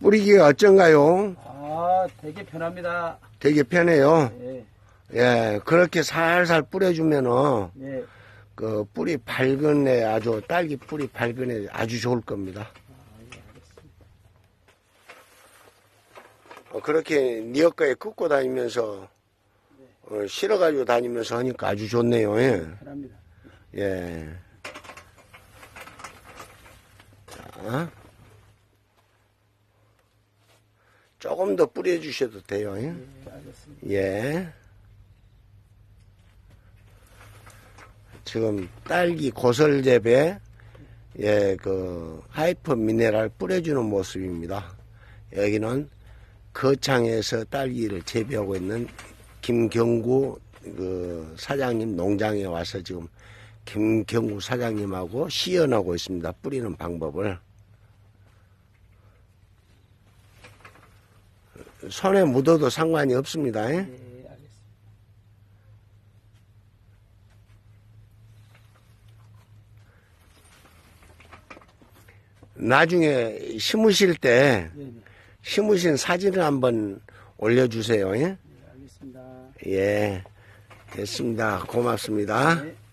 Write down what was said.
뿌리기가 어쩐가요? 아, 되게 편합니다. 되게 편해요. 예, 예, 그렇게 살살 뿌려주면은, 예. 그 뿌리 밝은 애 아주, 딸기 뿌리 밝은 애 아주 좋을 겁니다. 어, 그렇게 니엇가에 끄고 다니면서, 어, 실어가지고 다니면서 하니까 아주 좋네요. 예. 편합니다. 예. 자. 조금 더 뿌려주셔도 돼요. 알겠습니다. 예. 지금 딸기 고설재배, 예, 그, 하이퍼 미네랄 뿌려주는 모습입니다. 여기는 거창에서 딸기를 재배하고 있는 김경구 그 사장님 농장에 와서 지금 김경구 사장님하고 시연하고 있습니다. 뿌리는 방법을. 손에 묻어도 상관이 없습니다. 예? 예, 알겠습니다. 나중에 심으실 때 예, 예, 심으신 사진을 한번 올려주세요. 예? 예, 알겠습니다. 예, 됐습니다. 고맙습니다. 예.